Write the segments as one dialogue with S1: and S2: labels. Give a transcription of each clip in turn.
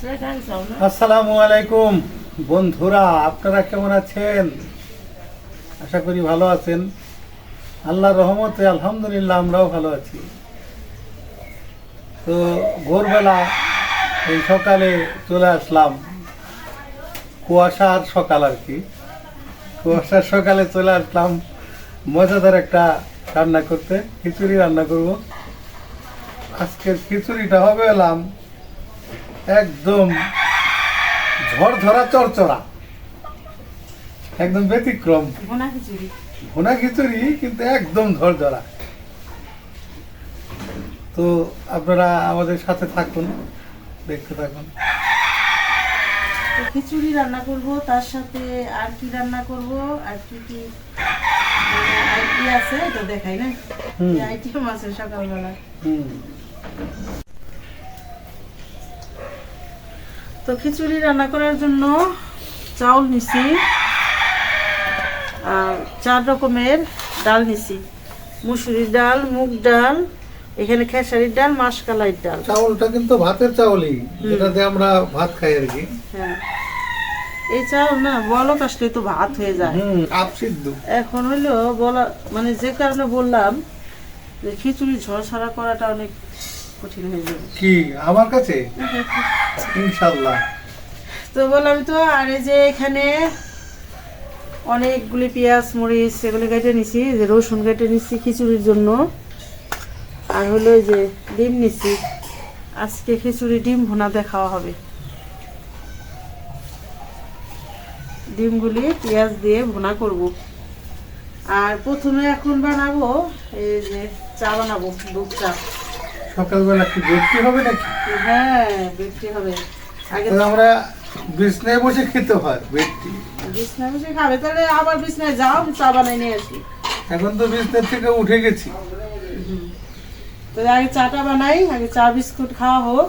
S1: আসসালামু আলাইকুম। বন্ধুরা, আপনারা কেমন আছেন? আশা করি ভালো আছেন। আল্লাহর রহমতে আলহামদুলিল্লাহ আমরাও ভালো আছি। তো ভোরবেলা এই সকালে চলে আসলাম কুয়াশার সকাল আর কি। কুয়াশার সকালে চলে আসলাম মজাদার একটা রান্না করতে, খিচুড়ি রান্না করব। আজকের খিচুড়িটা হবে এলাম একদম ঝড় ধরা চরচরা। একদম ব্যতিক্রম।
S2: ভোনা খিচুড়ি
S1: কিন্তু একদম ঝড় ধরা তো আপনারা আমাদের সাথে থাকুন দেখতে থাকুন।
S2: তো খিচুড়ি রান্না করব তার সাথে আর কি রান্না করব আর কি কি মানে কি আছে তো দেখাই না।
S1: হুম।
S2: আইটেম আছে সকালবেলা?
S1: হুম।
S2: তো খিচুড়ি রান্না করার জন্য চাউল নিছি আর চার রকমের ডাল নিছি। মুসুরির ডাল মুগ ডাল এখানে খেসারির ডাল মাসকালাইর ডাল।
S1: চাউলটা কিন্তু ভাতের চাউলই যেটাতে আমরা ভাত খাই আর কি।
S2: হ্যাঁ। এই চাউল না বলক আসলে তো ভাত হয়ে যায়। এখন হলো বলা মানে যে কারণে বললাম যে খিচুড়ি ঝড় ছাড়া করাটা অনেক কঠিন হয়ে যাবে।
S1: কি? আমার কাছে? ইনশাল্লাহ
S2: তো বললাম তো আর এই যে এখানে অনেকগুলি পেঁয়াজ মরিচ এগুলো কেটে নিছি যে রসুন কেটে নিছি খিচুড়ির জন্য। আর হলো যে ডিম নিছি। আজকে খিচুড়ি ডিম ভুনা দেখাওয়া হবে। ডিমগুলি পেঁয়াজ দিয়ে ভুনা করব। আর প্রথমে এখন বানাবো এই যে চা বানাবো দুধ চা।
S1: সকালবেলা কি বৃষ্টি হবে নাকি?
S2: হ্যাঁ বিক্রি হবে। আগে
S1: আমরা বিছনায় বসে খেতে হয় বৃষ্টি।
S2: বিছনায় বসে খাবে তাহলে আবার বিছনায় যাও আমি চা বানাই নিয়ে আসি।
S1: এখন তো বিছনার থেকে উঠে গেছি।
S2: আগে চাটা বানাই আগে চা বিস্কুট খাওয়া হোক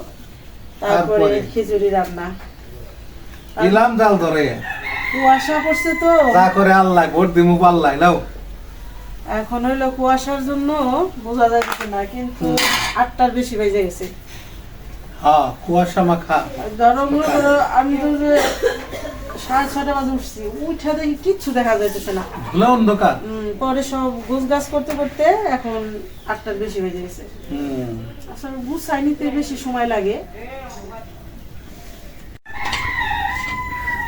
S2: তারপরে? খিচুড়ি রান্না।
S1: ইলাম জাল ধরে।
S2: কুয়াশা পড়ছে তো।
S1: করে আল্লাহ ভোট দিমু পাল্লাই নাও।
S2: এখন হইল কুয়াশার জন্য বোঝা যাচ্ছে না কিন্তু আটটার বেশি বেজে গেছে।
S1: হ্যাঁ কুয়াশা মাখা।
S2: আর ধরো মনে করো আমি তো যে সাড়ে ছটা বাজে উঠছি উঠে দেখি কিচ্ছু দেখা যাইতেছে না।
S1: অন্ধকার।
S2: পরে সব গোছ গাছ করতে করতে এখন আটটার বেশি বেজে গেছে।
S1: হুম।
S2: আসলে গুছাই নিতে বেশি সময় লাগে।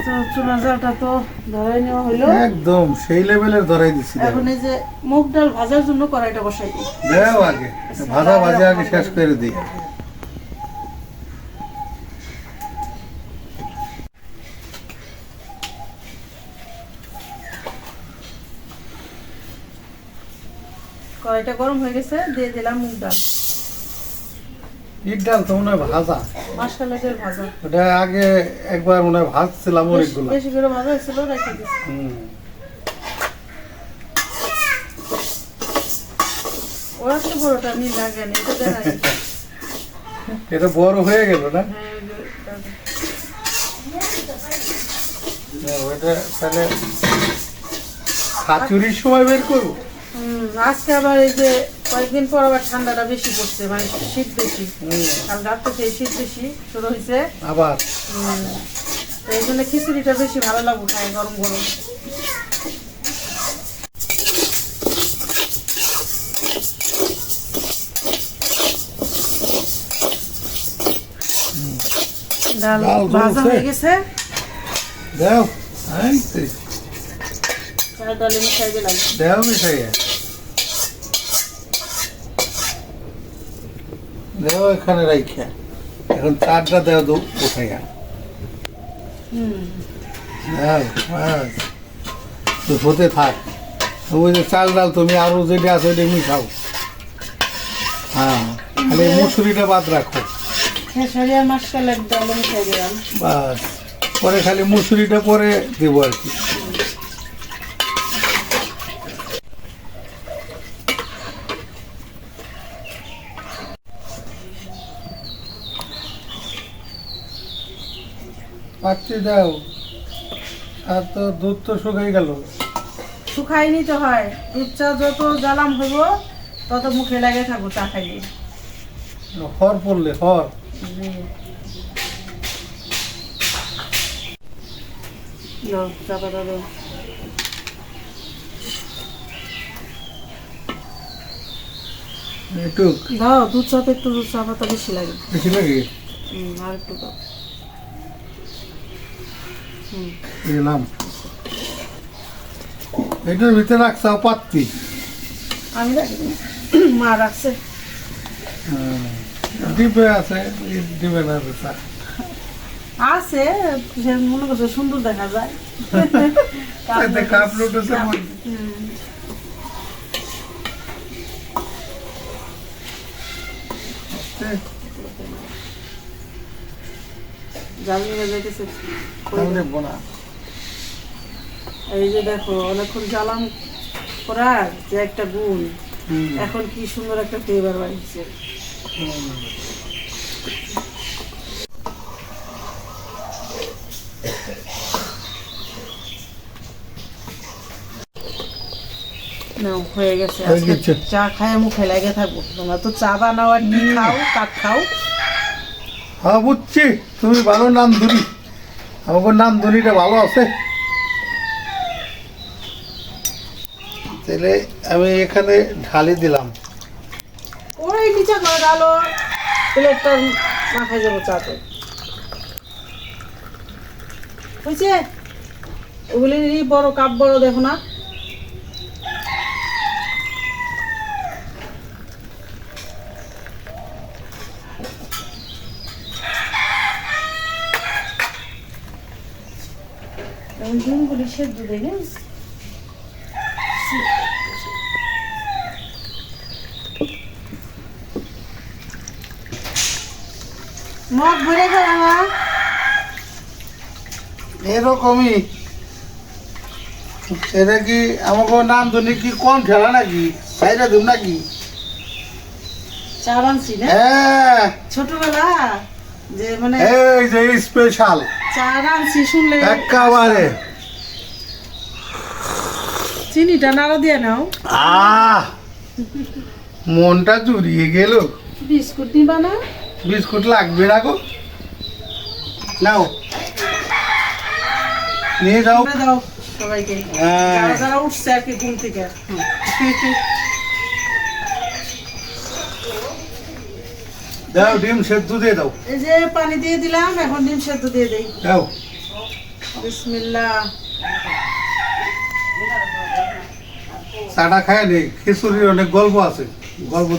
S2: তো চুলা জালটা তো ধরে নেওয়া হলো
S1: একদম সেই লেভেলের ধরাই দিছি।
S2: এখন এই যে মুগ ডাল ভাজার জন্য কড়াইটা বসাই দিই।
S1: দেও আগে ভাজা ভাজা আগে শেষ করে দিই।
S2: কড়াইটা গরম হয়ে গেছে দিয়ে দিলাম মুগ ডাল।
S1: ইট ডাল তো মনে হয় ভাজা।
S2: মাসকালের ভাজা।
S1: ওটা আগে একবার মনে হয় ভাজছিলাম অনেকগুলো।
S2: বেশি করে ভাজা হয়েছিল রেখে দিচ্ছি
S1: হুম।
S2: ওরা তো বড়টা আমি লাগে না এটা
S1: বড় হয়ে গেল না?
S2: এটা-
S1: হ্যাঁ, ওটা তাহলে খাচুরির সময় বের করব?
S2: আজকে আবার এই যে কয়েকদিন পর আবার ঠান্ডাটা বেশি পড়ছে মানে শীত বেশি। কাল রাত থেকে শীত বেশি শুরু হয়েছে।
S1: আবার?
S2: তো এই জন্য খিচুড়িটা বেশি ভালো লাগবে খায় গরম গরম। ডাল ভাজা হয়ে গেছে।
S1: দেও এই তো,
S2: মিশাই দিলাম।
S1: দেও মিশাই দেও এখানে রাইখা। এখন চারটা দেও দু উঠাইয়া।
S2: হুম
S1: দেও বাস। তো হতে থাক। ওই যে চাল ডাল তুমি আরও যেটা আছে ওইটা মিশাও। হ্যাঁ খালি মুসুরিটা বাদ রাখো। বাস পরে খালি মুসুরিটা পরে দেবো আর কি। পাচ্ছি দাও। আর তো দুধ তো শুকাই গেল।
S2: শুকাই নিতে হয়। দুধ চা যত জ্বালাম হইব তত মুখে লাগে থাকব চা খাইয়ে।
S1: হর পড়লে হর।
S2: চা দাও।
S1: একটু।
S2: দাও দুধ চাতে একটু দুধ চা পাতা বেশি লাগে।
S1: বেশি লাগে?
S2: আর একটু দাও।
S1: এটার ভিতরে রাখছে পাত্তি
S2: আমি মা রাখছে।
S1: ডিবে আছে ডিবে না
S2: আছে সে মনে করছে সুন্দর দেখা যায়।
S1: কাপ লুটেছে
S2: হুম। জাল নিয়ে যাইতেছে এই যে দেখো অনেকক্ষণ জ্বালাম করার যে একটা গুণ। এখন কি সুন্দর একটা ফ্লেভার বাড়ছে হয়ে গেছে।
S1: গেছে।
S2: চা খায় মুখে লাগে থাকব। তোমরা তো চা বানাও আর কি খাও কাক খাও।
S1: হ্যাঁ বুঝছি তুমি ভালো নাম ধরি আমাকে নাম ধরিটা ভালো আছে। তাহলে আমি এখানে ঢালি দিলাম।
S2: মাখাই যাব চাতে। বুঝছে? বড় কাপ বড় দেখো না। সেদ্ধ দেয় না মগ ভরে গেল না
S1: এরকমই এটা কি আমাকে নাম ধরি কি কম খেলা নাকি? সাইডে দিব নাকি?
S2: চা বানছি না?
S1: হ্যাঁ।
S2: ছোটবেলা যে মানে
S1: এই যে স্পেশাল
S2: চা রানছি শুনলে?
S1: একেবারে
S2: চিনিটা নাড়া দিয়ে নাও।
S1: আহ মনটা জুড়িয়ে গেল।
S2: বিস্কুট নিবা না?
S1: বিস্কুট লাগবে না গো। নাও। নিয়ে যাও।
S2: দাও সবাইকে।
S1: হ্যাঁ।
S2: যারা উঠছে আর কি ঘুম থেকে।
S1: দাও ডিম সেদ্ধ দিয়ে দাও।
S2: এই যে পানি দিয়ে দিলাম এখন ডিম সেদ্ধ দিয়ে দেই।
S1: দাও।
S2: বিসমিল্লাহ।
S1: চাটা খায় নেই খিচুড়ির অনেক গল্প আছে গল্প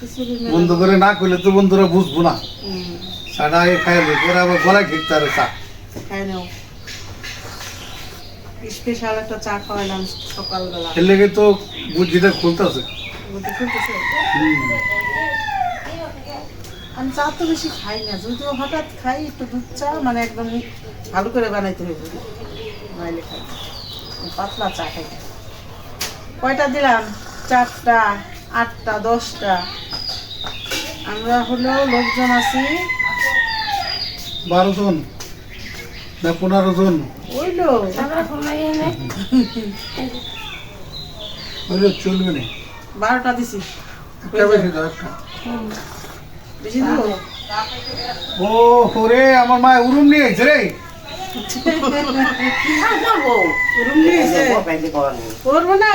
S2: খিচুড়ি মেলা-
S1: বন্ধ করে না করলে তো বন্ধুরা বুঝব না। চাটা আগে খায় নেই পরে আবার গলায় ঠিক তারে চা।
S2: খাই নাও। স্পেশাল একটা চা খাওয়াইলাম সকালবেলা।
S1: এর লেগে তো বুদ্ধিটা খুলতেছে।
S2: বুদ্ধি খুলতেছে? আমি চা তো বেশি খাই না যদিও হঠাৎ খাই একটু দুধ চা মানে একদম ভালো করে বানাইতে হবে নাইলে খাই। পাতলা চা খাই। কয়টা দিলাম? চারটা আটটা দশটা। আমরা হলো লোকজন আছি।
S1: বারো জন না পনেরো জন।
S2: ওইলো
S1: চলবে না।
S2: বারোটা দিছি।
S1: একটা ও ওরে আমার মা উরুম নিয়ে রে।
S2: রুম দিয়েছে করব না।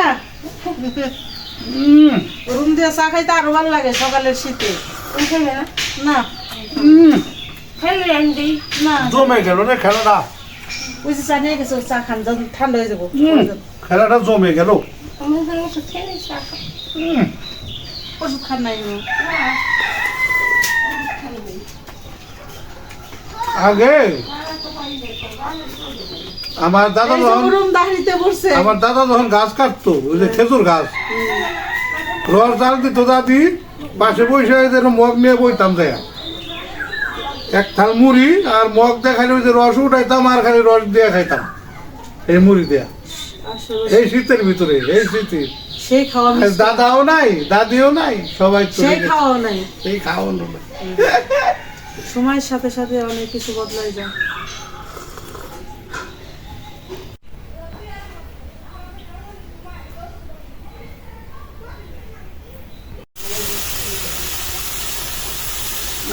S1: উম,
S2: রুম দিয়ে চা খাইতে আরও ভালো লাগে সকালের শীতে। না।
S1: জমে গেল রে খেলাটা।
S2: ওই যে চা নিয়ে গেছে চা খান ঠান্ডা হয়ে যাব।
S1: খেলাটা জমে গেল।
S2: ওষুধ খান নাই
S1: আগে? আমার দাদা যখন আমার দাদা যখন গাছ কাটতো ওই যে খেজুর গাছ। রস ডাল দিত দাদি পাশে বসে যেন মগ নিয়ে বইতাম দেয়া। এক থাল মুড়ি আর মগ দেখালে ওই যে রস উঠাইতাম আর খালি রস দিয়ে খাইতাম এই মুড়ি দেয়া। এই শীতের ভিতরে এই শীতের দাদাও নাই দাদিও নাই সবাই
S2: সেই খাওয়াও নাই।
S1: সেই খাওয়ানো নাই।
S2: সময়ের সাথে সাথে অনেক কিছু বদলায় যায়।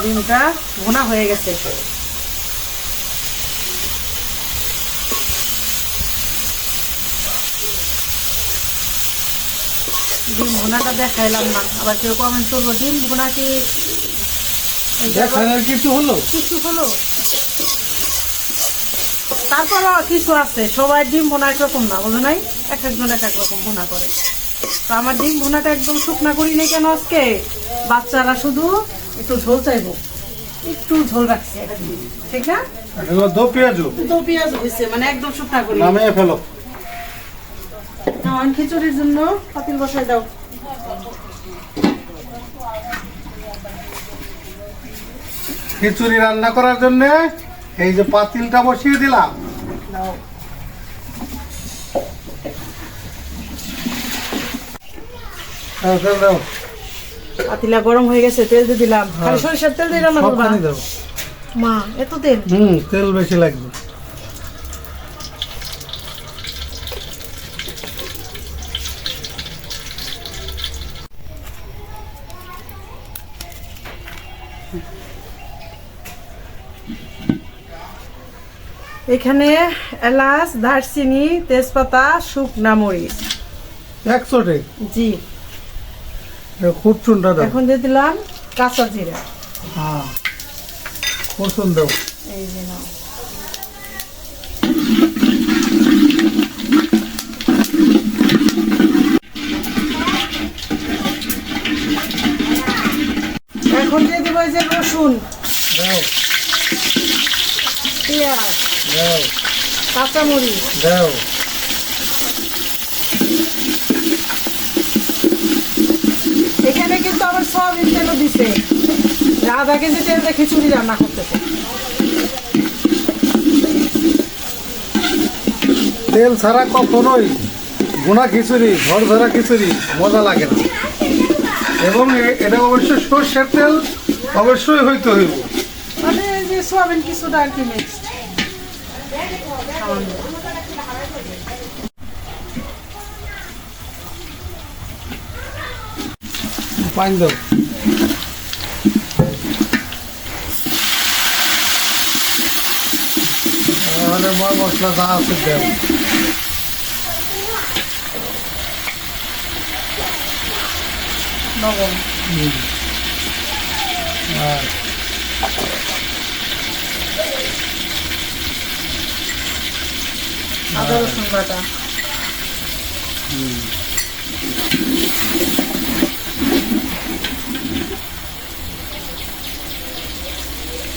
S2: ডিমটা ভোনা হয়ে গেছে। ডিম ভোনাটা দেখাইলাম না। আবার কেউ কমেন্ট করব, ডিম ভোনা কি
S1: কিছু হলো
S2: কিছু হলো? তারপরও কিছু আছে সবাই ডিম ভুনা একরকম না বোঝো নাই? এক একজন এক এক রকম ভুনা করে। তো আমার ডিম ভুনাটা একদম শুকনা করি নাই কেন আজকে? বাচ্চারা শুধু একটু ঝোল চাইব। একটু ঝোল রাখছি ঠিক না?
S1: দো পেঁয়াজু।
S2: তো পেঁয়াজ হয়েছে মানে একদম শুকনা করি।
S1: নামিয়ে ফেলো।
S2: খিচুড়ির জন্য পাতিল বসাই দাও।
S1: খিচুড়ি রান্না করার জন্য এই যে পাতিলটা বসিয়ে দিলাম।
S2: পাতিলা গরম হয়ে গেছে তেল দিয়ে দিলাম। খালি সরিষার তেল দিয়ে রান্না করবা? মা এত তেল?
S1: হুম তেল বেশি লাগবে।
S2: এখানে এলাচ দারচিনি তেজপাতা শুকনা মরিচ।
S1: একশোটে?
S2: জি।
S1: খুচুনটা দাও।
S2: এখন দিয়ে দিলাম কাঁচা জিরা।
S1: হ্যাঁ। খুচুন দাও
S2: এই যে নাও। এখন দিয়ে দিব যে রসুন। পেঁয়াজ।
S1: দাও।
S2: কাঁচামরিচ।
S1: দাও।
S2: এখানে কিন্তু আবার সয়াবিন তেলও দিছে। আধা কেজি তেল দিয়ে খিচুড়ি রান্না করতেছে।
S1: তেল ছাড়া কখনোই গুনা খিচুড়ি ঘর ধরা খিচুড়ি মজা লাগে না। এবং এটা অবশ্যই সর্ষের তেল অবশ্যই হইতে হইব।
S2: মানে এই যে সয়াবিন কিছুটা আর কি মিক্সড
S1: পানি দাও তাহলে ময় মশলা যা আছে দেও
S2: লবণ
S1: আর
S2: আদা রসুন বাটা।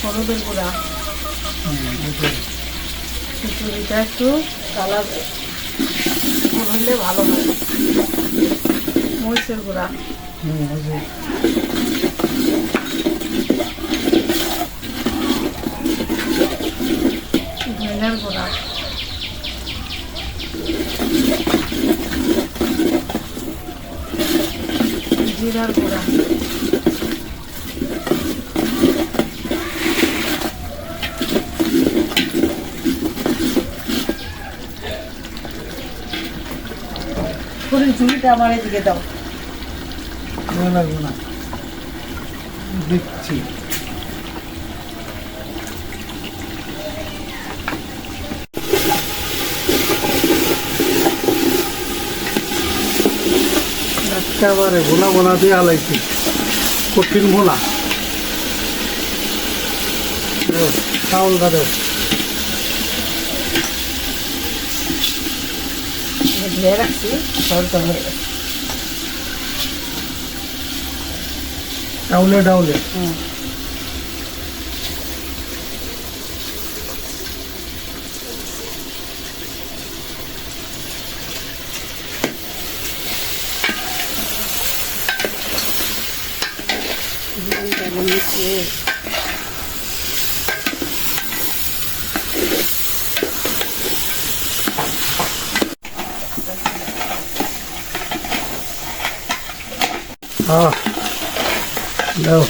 S2: হলুদের গুঁড়া। খিচুড়িটা একটু কালার হইলে ভালো হয়। মরিচের গুঁড়া। ধনিয়ার গুঁড়া। জিরার গুঁড়া। ঝুড়িটা আমার এদিকে দাও।
S1: লাগবে না। দিচ্ছি। একেবারে ভোলা ভোলা দিয়ে হালাইছি কঠিন ভোলা। চাউলটা দেও
S2: ধুয়ে রাখছি সরটা হয়ে গেছে
S1: ডাউলে ডাউলে।
S2: হুম।
S1: হ্যাঁ দাও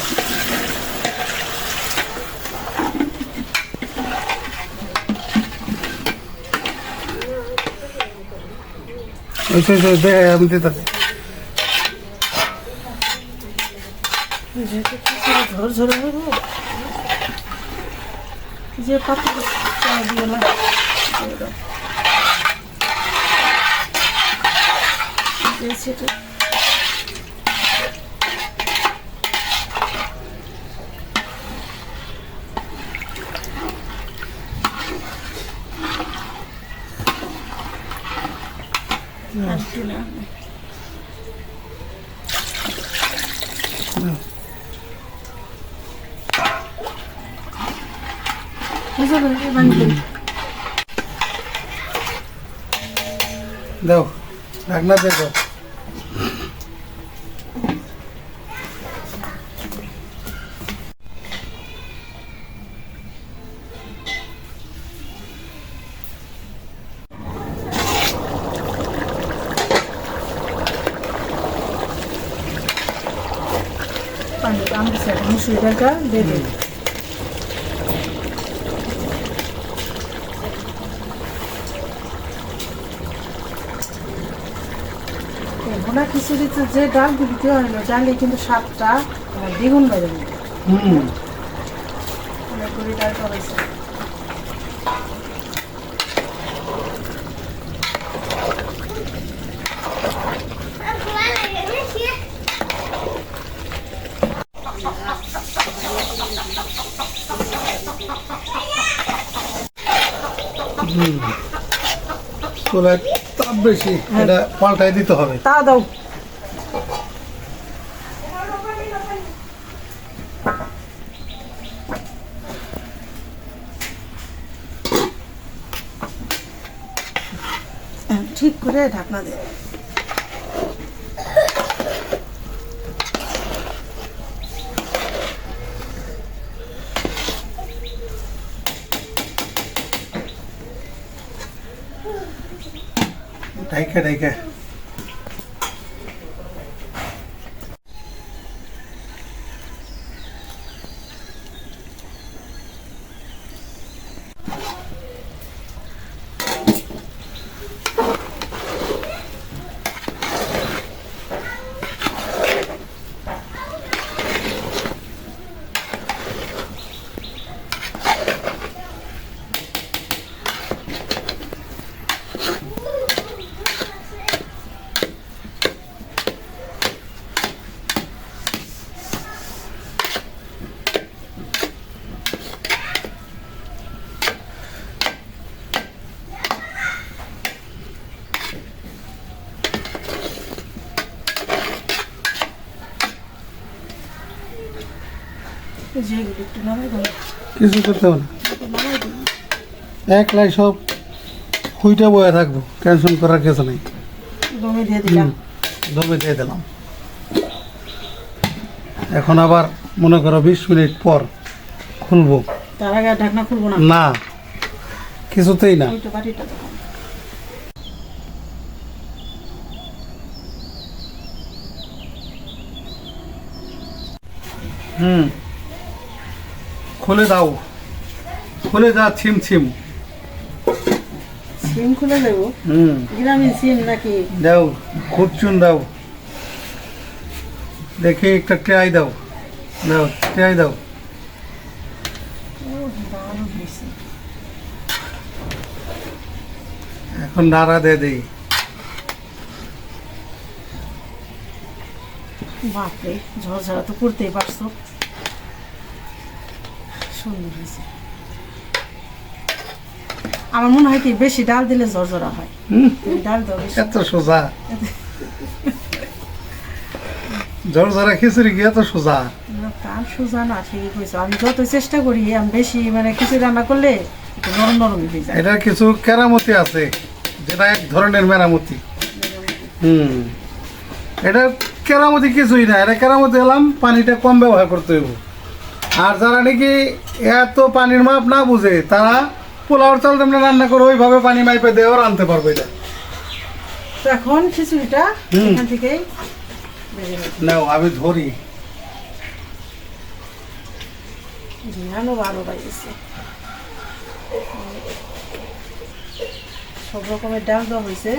S1: ওই তো, ওই তো, দে, আমি
S2: ঝরঝরে হইব যে পাতা দিয়ে না সেটা আর একটু না
S1: দাও ঢাকনা
S2: পানি আমি সেটা মুসুরি ডালটা দিয়ে দিন ভোনা খিচুড়িতে যে ডালগুলি দেওয়া হলো ডালে কিন্তু স্বাদটা দ্বিগুণ বেড়ে গেল
S1: হুম।
S2: অনেকগুলি ডালটা হয়েছে।
S1: চুলায় তাপ বেশি এটা পাল্টাই দিতে হবে।
S2: তা দাও হ্যাঁ, ঠিক করে ঢাকনা দে।
S1: ঢাইকা ঢাইকে। কিছু করতে হবে না। একলাই সব হুইটা বয়ে থাকব টেনশন করার কিছু নেই।
S2: দমে দিয়ে দিলাম।
S1: দমে দিয়ে দিলাম। এখন আবার মনে করো বিশ মিনিট পর খুলবো।
S2: তার আগে ঢাকনা খুলবো না?
S1: না কিছুতেই না। হুম খুলে দাও। খুলে যা ছিম ছিম।
S2: সিম খুলে দেবো?
S1: হুম।
S2: গ্রামীণ সিম নাকি?
S1: দাও খুরচুন দাও। দেখি একটা ট্রাই দাও। দাও ট্রাই দাও। এখন নাড়া দে দেই
S2: বাপরে ঝরঝরা তো করতেই পারছ। সুন্দর হয়েছে। আমার মনে হয় কি বেশি ডাল দিলে হয়। ডাল দাও
S1: এত সোজা। খিচুড়ি কি এত সোজা?
S2: না, তার সোজা না ঠিকই কইছো। আমি যত চেষ্টা করি আমি বেশি মানে কিছু রান্না করলে নরম নরমই হয়ে যায়।
S1: এটার কিছু কেরামতি আছে যেটা এক ধরনের মেরামতি। হুম। এটা কেরামতি কিছুই না এটা কেরামতি হলাম পানিটা কম ব্যবহার করতে হইব। আর যারা নাকি এত পানির মাপ না বুঝে তারা পোলাওর চাল তোমরা রান্না করে ওইভাবে পানি মাইপে দেওয়া রানতে পারবে
S2: এখন খিচুড়িটা। এখান থেকেই
S1: নাও আমি ধরি।
S2: ভালো সব রকমের ডাল দেওয়া হয়েছে।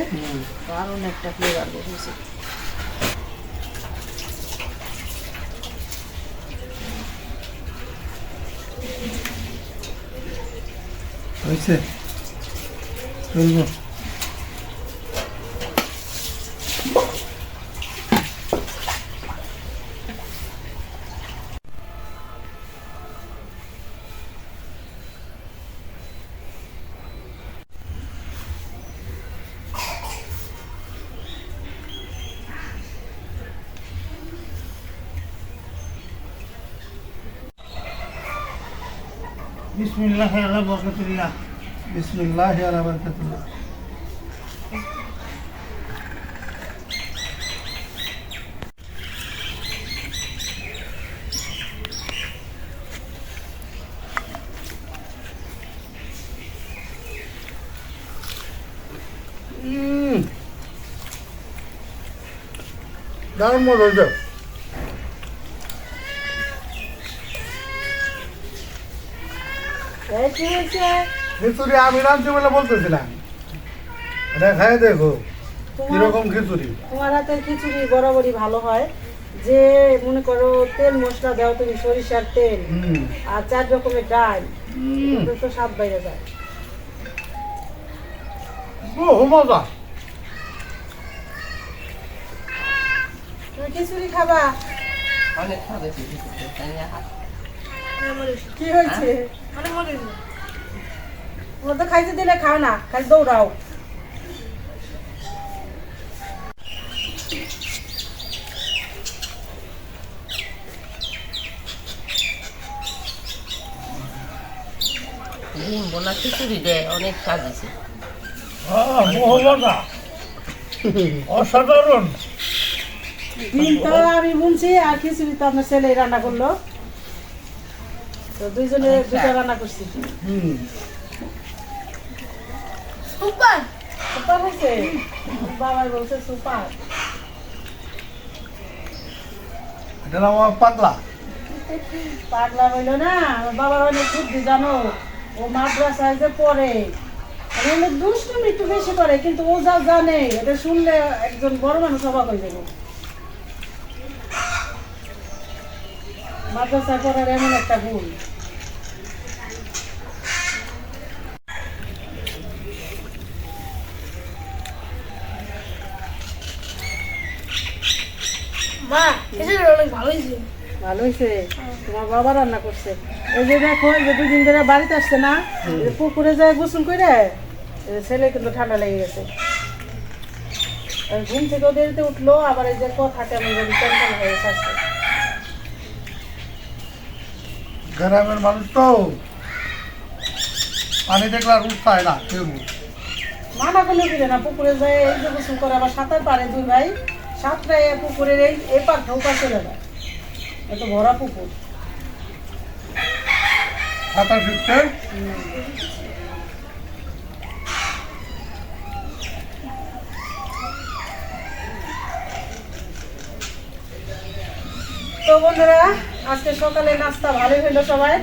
S2: দারুণ একটা ফ্লেভার বের হয়েছে।
S1: হয়েছে? চলবো
S3: বিসমিল্লাহ আল্লাহ বরকতুল্লাহ
S1: বিসমিল্লাহ আলা বারাকাতুল্লাহ উম। দারুণ মজা হয়েছে
S2: এই কি হয়েছে
S1: খিচুড়ি আমি রাঁধছি বলে বলতেছিলাম। এটা খাই দেখো
S2: তোমার
S1: কীরকম খিচুড়ি।
S2: তোমার হাতের খিচুড়ি বরাবরই ভালো হয়। যে মনে করো তেল মশলা দাও তুমি সরিষার তেল আর চার রকমের ডাল
S1: হুম।
S2: তো স্বাদ বাইরে যায়।
S1: বহু মজা।
S2: তুমি খিচুড়ি খাবা?
S4: অনেক খাবে হাত
S2: কি হয়েছে? ওরা তো খাইতে দিলে খাও না খালি দৌড়াও।
S4: ডিম বোনা খিচুড়ি দেয় অনেক কাজ আছে।
S3: হ্যাঁ অসাধারণ।
S2: ডিম তো আমি মুনছি আর খিচুড়ি তো আপনার ছেলে রান্না করল। তো দুইজনে দুটা রান্না করছি।
S1: হুম।
S2: সুপার। সুপার হয়েছে? বাবা বলছে সুপার।
S1: এটা আমার পাতলা
S2: পাগলা হইল না আমার বাবার অনেক বুদ্ধি জানো? ও মাদ্রাসায় যে পড়ে আর এমনি দুষ্টুমি একটু বেশি করে কিন্তু ও যা জানে এটা শুনলে একজন বড় মানুষ অবাক হয়ে যাবে। মাদ্রাসায় পড়ার এমন একটা গুণ
S5: মা খিচুড়ি অনেক ভালো হয়েছে।
S2: ভালো হয়েছে? তোমার বাবা রান্না করছে। এই যে দেখো যে দুদিন ধরে বাড়িতে আসছে না পুকুরে যায় গোসল করে ছেলে কিন্তু ঠান্ডা লেগে গেছে। ঘুম থেকে দেরিতে উঠল আবার এই যে কথা কেমন যদি টেনশন হয়ে আসছে
S1: গ্রামের মানুষ তো পানি দেখলে আর উঠতায় না কেউ।
S2: মানা করলে না পুকুরে যায় এই যে গোসল করে আবার সাঁতার পারে দুই ভাই। সাঁতরায় পুকুরের এই এপার ঢৌকা চলে যায়। এত ভরা পুকুর।
S1: সাঁতার শিখতে?
S2: তো বন্ধুরা আজকে সকালে নাস্তা ভালোই হইল সবাই।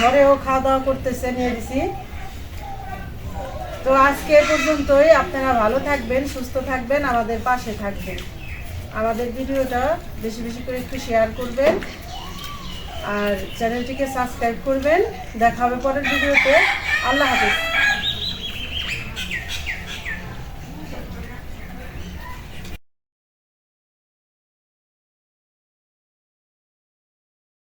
S2: ঘরেও খাওয়া দাওয়া করতেছে নিয়ে দিছি তো আজকে পর্যন্তই। আপনারা ভালো থাকবেন, সুস্থ থাকবেন, আমাদের পাশে থাকবেন। আমাদের ভিডিওটা বেশি বেশি করে একটু শেয়ার করবেন আর চ্যানেলটিকে সাবস্ক্রাইব করবেন। দেখা হবে পরের ভিডিওতে। আল্লাহ হাফিজ।